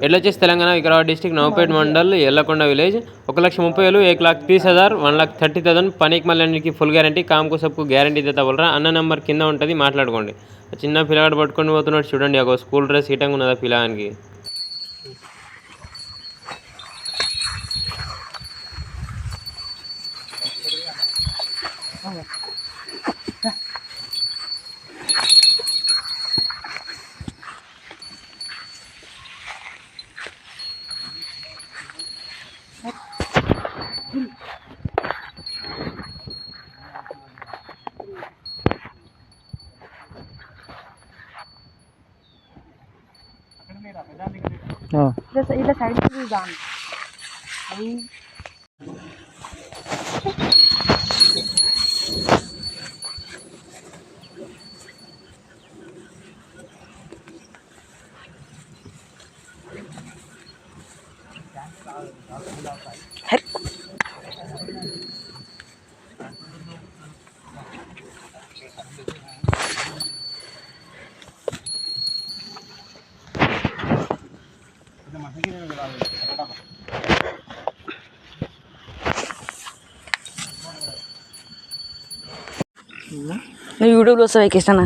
ఎట్లా వచ్చేసి Telangana Vikarabad district Navapet mandal Ellakonda village ఒక లక్ష ముప్పై వేలు ఏక్ లాక్ తీస్ హజార్ వన్ లాక్ థర్టీ థౌసండ్ పనికి మళ్ళీ ఫుల్ గ్యారంటీ కామ్కు సబ్కు గ్యారంటీ ఇదే తవ్వరా అన్న నెంబర్ కింద ఉంటుంది మాట్లాడుకోండి చిన్న పిల్లగాడు పట్టుకొని పోతున్నాడు చూడండి ఒక స్కూల్ డ్రెస్ హీటంగా ఉన్నదా పిల్లగానికి Oh. ಹಾಂ ಇಲ್ಲ side hết నువ్వు యూట్యూబ్లో వస్తావు ఎక్కిస్తానా